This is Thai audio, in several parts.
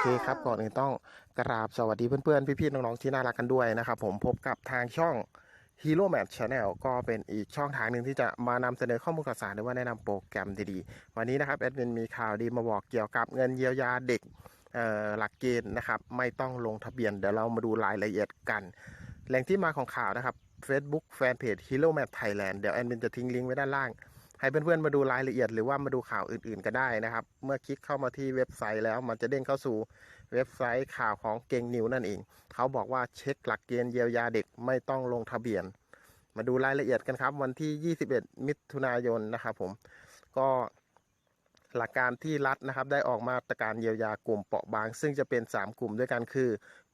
เคครับก่อนอื่นต้องกราบสวัสดีเพื่อนๆ พี่ๆ น้องๆ ที่น่ารักกันด้วยนะครับผมพบกับทางช่อง Hero Match Channel ก็เป็นอีกช่องทางหนึ่งที่จะมานำเสนอข้อมูลข่าวสารหรือว่าแนะนำโปรแกรมดีๆ วันนี้นะครับแอดมินมีข่าวดีมาบอกเกี่ยวกับเงินเยียวยาเด็กหลักเกณฑ์นะครับไม่ต้องลงทะเบียนเดี๋ยวเรามาดูรายละเอียดกัน แหล่งที่มาของข่าวนะครับ Facebook Fanpage Hero Map Thailand เดี๋ยวแอดมินจะทิ้งลิงก์ไว้ด้านล่าง ให้เพื่อนๆมาดูรายละเอียดหรือว่ามาดูข่าวอื่นๆก็ได้นะครับ เมื่อคลิกเข้ามาที่เว็บไซต์แล้วมันจะเด้งเข้าสู่เว็บไซต์ข่าวของเก่งนิวนั่นเอง เขาบอกว่าเช็คหลักเกณฑ์เยียวยาเด็กไม่ต้องลงทะเบียน มาดูรายละเอียดกันครับ วันที่ 21 มิถุนายนนะครับผมก็หลักการที่รัฐนะครับได้ออกมาตรการเยียวยากลุ่มเปราะบาง ซึ่งจะเป็น 3 กลุ่มด้วยกันคือ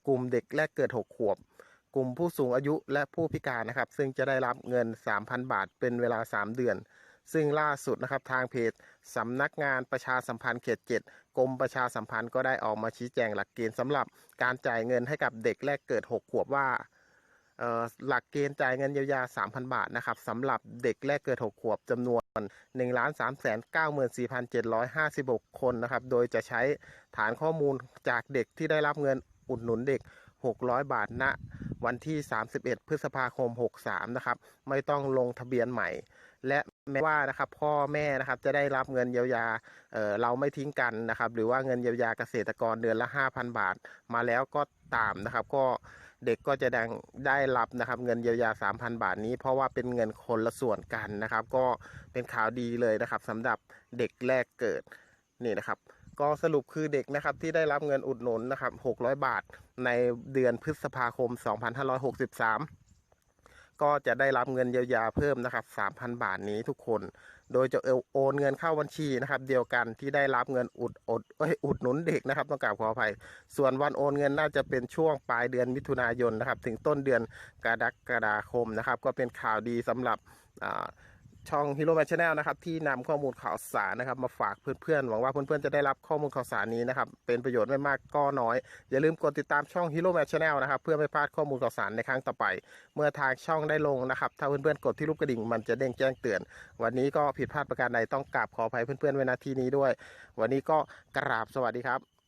กลุ่มเด็กแรกเกิด 6 ขวบ กลุ่มผู้สูงอายุและผู้พิการนะครับ ซึ่งจะได้รับเงิน 3,000 บาทเป็นเวลา 3 เดือน ซึ่งล่าสุดนะครับทางเพจสำนักงานประชาสัมพันธ์เขต7กรมประชาสัมพันธ์ก็ได้ออกมาชี้แจงหลักเกณฑ์สำหรับการจ่ายเงินให้กับเด็กแรกเกิด 6 ขวบว่าหลักเกณฑ์จ่ายเงินเยียวยา 3,000 บาทนะครับสำหรับเด็กแรกเกิด 6 ขวบจำนวน 1 3 9 4 7 5 6 คนนะครับ โดยจะใช้ฐานข้อมูลจากเด็กที่ได้รับเงินอุดหนุนเด็ก 600 บาทณวันที่ 31 พฤษภาคม 63 นะครับ ไม่ต้องลงทะเบียนใหม่ และ แม้ว่านะครับพ่อแม่นะครับจะได้รับเงินเยียวยาเเราไม่ทิ้งกันนะครับ หรือว่าเงินเยียวยาเกษตรกรเดือนละ 5,000 บาท มาแล้วก็ตามนะครับ ก็เด็กก็จะดังได้รับนะครับ เงินเยียวยา 3,000 บาทนี้ เพราะว่าเป็นเงินคนละส่วนกันนะครับ ก็เป็นข่าวดีเลยนะครับสำหรับเด็กแรกเกิดนี่นะครับก็สรุปคือเด็กนะครับที่ได้รับเงินอุดหนุนนะครับ 600 บาทในเดือนพฤษภาคม 2563 ก็จะได้รับเงินเยียวยาเพิ่มนะครับ 3,000 บาทนี้ทุกคน โดยจะโอนเงินเข้าบัญชีนะครับ เดียวกันที่ได้รับเงินอุดอดเอ้ยอุดหนุนเด็กนะครับ ต้องกราบขออภัย ส่วนวันโอนเงินน่าจะเป็นช่วงปลายเดือนมิถุนายนนะครับ ถึงต้นเดือนกรกฎาคมนะครับ ก็เป็นข่าวดีสำหรับอ่า ช่อง Hero Man Channel นะครับที่นำข้อมูลข่าวสารนะครับ มาฝากเพื่อนๆหวังว่าเพื่อนๆจะได้รับข้อมูลข่าวสารนี้นะครับ เป็นประโยชน์ไม่มากก็น้อย อย่าลืมกดติดตามช่อง Hero Man Channel นะครับ เพื่อไม่พลาดข้อมูลข่าวสารในครั้งต่อไป เมื่อทางช่องได้ลงนะครับ ถ้าเพื่อนๆกดที่รูปกระดิ่งมันจะเด้งแจ้งเตือน วันนี้ก็ผิดพลาดประการใดต้องกราบขออภัยเพื่อนๆไว้ณที่นี้ด้วย วันนี้ก็กราบสวัสดีครับ